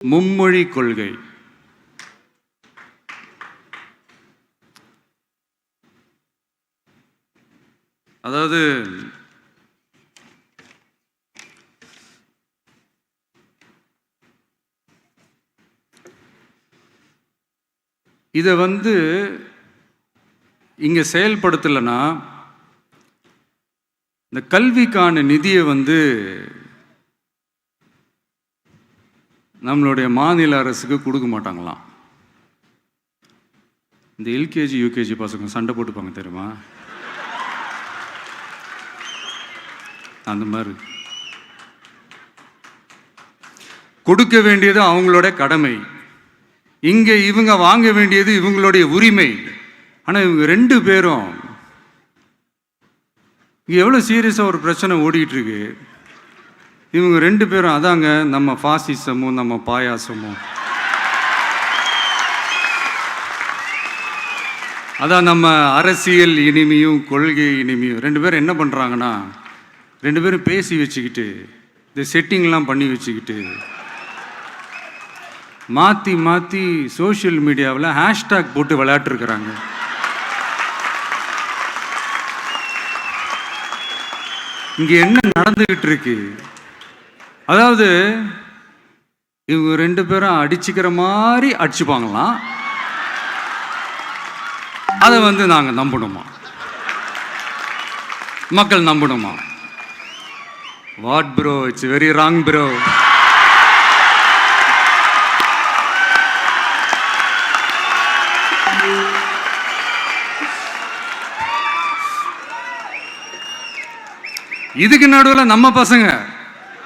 மும்மொழி கொள்கை. அதாவது இதை வந்து இங்கே செயல்படுத்தலைன்னா இந்த கல்விக்கான நிதியை வந்து நம்மளுடைய மாநில அரசுக்கு கொடுக்க மாட்டாங்களாம். இந்த எல்கேஜி யூகேஜி பசங்க சண்டை போட்டுப்பாங்க தெரியுமா? அந்த மாதிரி. கொடுக்க வேண்டியது அவங்களோட கடமை. இங்கே இவங்க வாங்க வேண்டியது இவங்களுடைய உரிமை. ஆனால் இவங்க ரெண்டு பேரும் இங்கே எவ்வளோ சீரியஸாக ஒரு பிரச்சனை ஓடிக்கிட்டு இருக்கு? இவங்க ரெண்டு பேரும் அதாங்க நம்ம ஃபாசிசமும் நம்ம பாயாசமும் அதான் நம்ம அரசியல் இனிமையும் கொள்கை இனிமையும். ரெண்டு பேரும் என்ன பண்ணுறாங்கன்னா ரெண்டு பேரும் பேசி வச்சுக்கிட்டு இந்த செட்டிங்லாம் பண்ணி வச்சுக்கிட்டு மாற்றி மாற்றி சோஷியல் மீடியாவில் ஹேஷ்டேக் போட்டு விளையாட்டுருக்குறாங்க. இங்கே என்ன நடந்துக்கிட்டு இருக்கு? அதாவது இவங்க ரெண்டு பேரும் அடிச்சுக்கிற மாதிரி அடிச்சுப்பாங்களாம் அதை வந்து நாங்கள் நம்பணுமா? மக்கள் நம்பணுமா? What bro it's very wrong bro இதுக்கு நடுவில் நம்ம பசங்க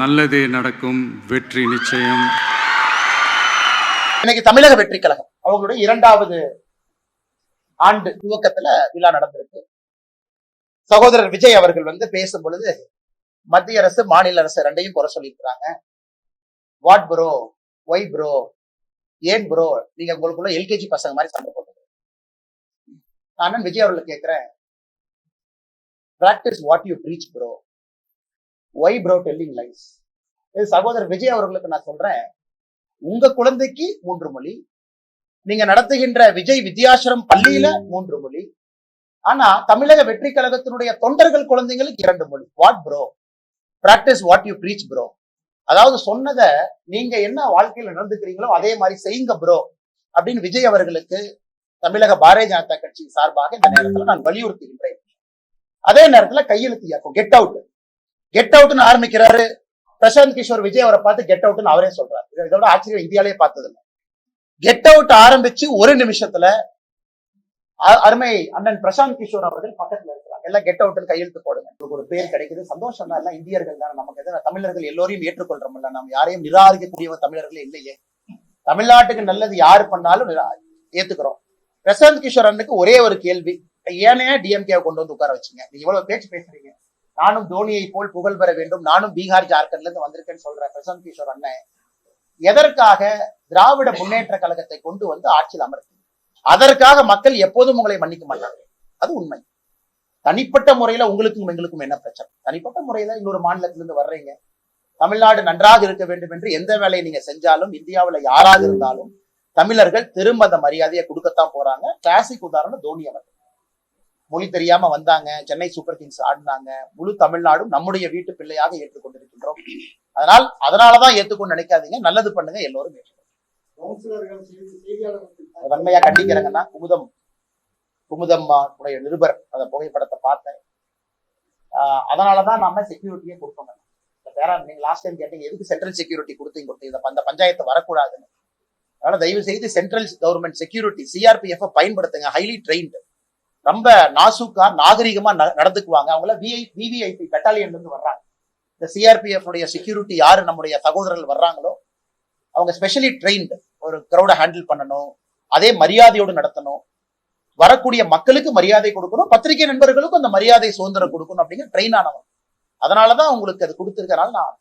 நல்லதே நடக்கும் வெற்றி நிச்சயம். இன்னைக்கு தமிழக வெற்றி கழகம் அவங்களுடைய இரண்டாவது ஆண்டு துவக்கத்துல விழா நடந்திருக்கு. சகோதரர் விஜய் அவர்கள் வந்து பேசும் பொழுது மத்திய அரசு மாநில அரசு ரெண்டையும் குறை சொல்லியிருக்கிறாங்க. வாட் ப்ரோ ஒய் ப்ரோ ஏன் ப்ரோ நீங்க உங்களுக்குள்ள எல்கேஜி பசங்க மாதிரி சண்டை போட்டு நான் விஜய் அவர்களை கேட்கிறேன் practice what you preach bro why bro telling lies இது சகோதரர் விஜய் அவர்களுக்கு நான் சொல்றேன். உங்க குழந்தைக்கு மூன்று மொழி. நீங்க நடத்துகின்ற விஜய் வித்யாசிரம் பள்ளியில மூன்று மொழி. ஆனா தமிழக வெற்றி கழகத்தினுடைய தொண்டர்கள் குழந்தைங்களுக்கு இரண்டு மொழி. What bro practice what you preach bro அதாவது சொன்னதை நீங்க என்ன வாழ்க்கையில நடந்துக்கிறீங்களோ அதே மாதிரி செய்யுங்க ப்ரோ அப்படின்னு விஜய் அவர்களுக்கு தமிழக பாரதிய ஜனதா கட்சி சார்பாக இந்த நேரத்துல நான் வலியுறுத்துகின்றேன். அதே நேரத்துல கையெழுத்து இயக்கம். கெட் அவுட் கெட் அவுட்னு ஆரம்பிக்கிறாரு. பிரசாந்த் கிஷோர் விஜய் அவரை பார்த்து கெட் அவுட்னு அவரே சொல்றாரு. இதோட ஆச்சரியம் இந்தியாலே பார்த்தது கெட் அவுட் ஆரம்பிச்சு ஒரு நிமிஷத்துல அருமை அண்ணன் பிரசாந்த் கிஷோர் அவர்கள் பக்கத்துல இருக்கிறாங்க. எல்லாம் கெட் அவுட் கையெழுத்து போடுங்க. உங்களுக்கு ஒரு பேர் கிடைக்குது. சந்தோஷம் தான் எல்லாம் இந்தியர்கள் தான். நமக்கு எதிராக தமிழர்கள் எல்லோரையும் ஏற்றுக்கொள்றோம்ல. நம்ம யாரையும் நிராகரிக்கக்கூடிய தமிழர்கள் இல்லையே. தமிழ்நாட்டுக்கு நல்லது யாரு பண்ணாலும் ஏத்துக்கிறோம். பிரசாந்த் கிஷோர் அண்ணனுக்கு ஒரே ஒரு கேள்வி. ஏனே டிஎம்கே கொண்டு வந்து உட்கார வச்சீங்க? நீங்க இவ்வளவு பேச்சு பேசுறீங்க. நானும் தோனியை போல் புகழ் பெற வேண்டும். நானும் பீகார் ஜார்க்கண்ட்ல இருந்து வந்திருக்கேன்னு சொல்ற பிரசாந்த் கிஷோர் அண்ணன். எதற்காக திராவிட முன்னேற்ற கழகத்தை கொண்டு வந்து ஆட்சியில் அமர்த்தி? அதற்காக மக்கள் எப்போதும் உங்களை மன்னிக்க மாட்டாங்க. அது உண்மை. தனிப்பட்ட முறையில உங்களுக்கும் எங்களுக்கும் என்ன பிரச்சனை? தனிப்பட்ட முறையில இன்னொரு மாநிலத்திலிருந்து வர்றீங்க. தமிழ்நாடு நன்றாக இருக்க வேண்டும் என்று எந்த வேலையை நீங்க செஞ்சாலும் இந்தியாவுல யாராக இருந்தாலும் தமிழர்கள் திரும்ப அந்த மரியாதையை கொடுக்கத்தான் போறாங்க. கிளாசிக் உதாரணம் தோனி அவர்கள். மொழி தெரியாம வந்தாங்க சென்னை சூப்பர் கிங்ஸ் ஆடினாங்க முழு தமிழ்நாடும் நம்முடைய வீட்டு பிள்ளையாக ஏற்றுக்கொண்டிருக்கின்றோம். அதனால் அதனாலதான் ஏத்துக்கொண்டு நினைக்காதீங்க நல்லது பண்ணுங்க எல்லோரும் ஏற்றுக்கொள்ளுங்க. வன்மையா கண்டிக்கிறேங்கன்னா குமுதம் குமுதம்மா உடைய நிருபர் அந்த புகைப்படத்தை பார்த்தேன். ஆஹ் அதனாலதான் நாம செக்யூரிட்டியே கொடுப்போம் பேரா வேற நீங்க லாஸ்ட் டைம் கேட்டீங்க எதுக்கு சென்ட்ரல் செக்யூரிட்டி கொடுத்தீங்க கொடுத்தீங்க? அந்த பஞ்சாயத்து வரக்கூடாதுன்னு. அதனால தயவு செய்து சென்ட்ரல் கவர்மெண்ட் செக்யூரிட்டி சிஆர்பிஎஃப் பயன்படுத்துங்க ஹைலி ட்ரெயின்டு ரொம்ப நாசுக்கா நாகரிகமா ந- நடந்துக்குவாங்க. அவங்கள விஐ விவிஐபி பெட்டாலியன்ல இருந்து வர்றாங்க. இந்த சிஆர்பிஎஃப் உடைய செக்யூரிட்டி யாரு நம்முடைய சகோதரர்கள் வர்றாங்களோ அவங்க ஸ்பெஷலி ட்ரெயின்டு ஒரு கிரௌட ஹேண்டில் பண்ணணும் அதே மரியாதையோடு நடத்தணும். வரக்கூடிய மக்களுக்கு மரியாதை கொடுக்கணும் பத்திரிகை நண்பர்களுக்கும் அந்த மரியாதை சுதந்திரம் கொடுக்கணும் அப்படிங்கிற ட்ரெயின் ஆனவங்க அதனாலதான் உங்களுக்கு அது கொடுத்துருக்கனால நான்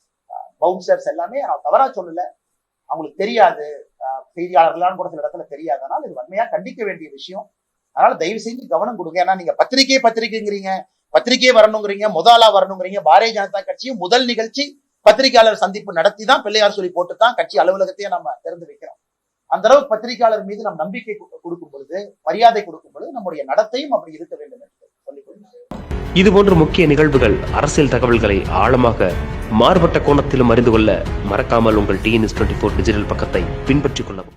பவுன்சர்ஸ் எல்லாமே நான் தவறா சொல்லல. அவங்களுக்கு தெரியாது. அஹ், செய்தியாளர்களான்னு கூட சில இடத்துல தெரியாது. இது வன்மையா கண்டிக்க வேண்டிய விஷயம். அதனால தயவு செஞ்சு கவனம் கொடுங்க. ஏன்னா நீங்க பத்திரிகை பத்திரிகைங்கிறீங்க. பத்திரிகையே வரணுங்கிறீங்க. முதலா வரணுங்கிறீங்க. பாரதிய ஜனதா கட்சியும் முதல் நிகழ்ச்சி பத்திரிகையாளர் சந்திப்பு நடத்தி தான் பிள்ளையார் சொல்லி போட்டு தான் கட்சி அலுவலகத்தையே நம்ம திறந்து வைக்கிறோம். அந்த அளவுக்கு பத்திரிகையாளர் மீது நம் நம்பிக்கை கொடுக்கும் பொழுது மரியாதை கொடுக்கும் பொழுது நம்முடைய நடத்தையும் அப்படி இருக்க வேண்டும் என்று சொல்லிக் இது போன்ற முக்கிய நிகழ்வுகள் அரசியல் தகவல்களை ஆழமாக மாறுபட்ட கோணத்திலும் அறிந்து கொள்ள மறக்காமல் உங்கள் டிஎன்எஸ் டுவெண்ட்டி ஃபோர் டிஜிட்டல் பக்கத்தை பின்பற்றிக் கொள்ளவும்.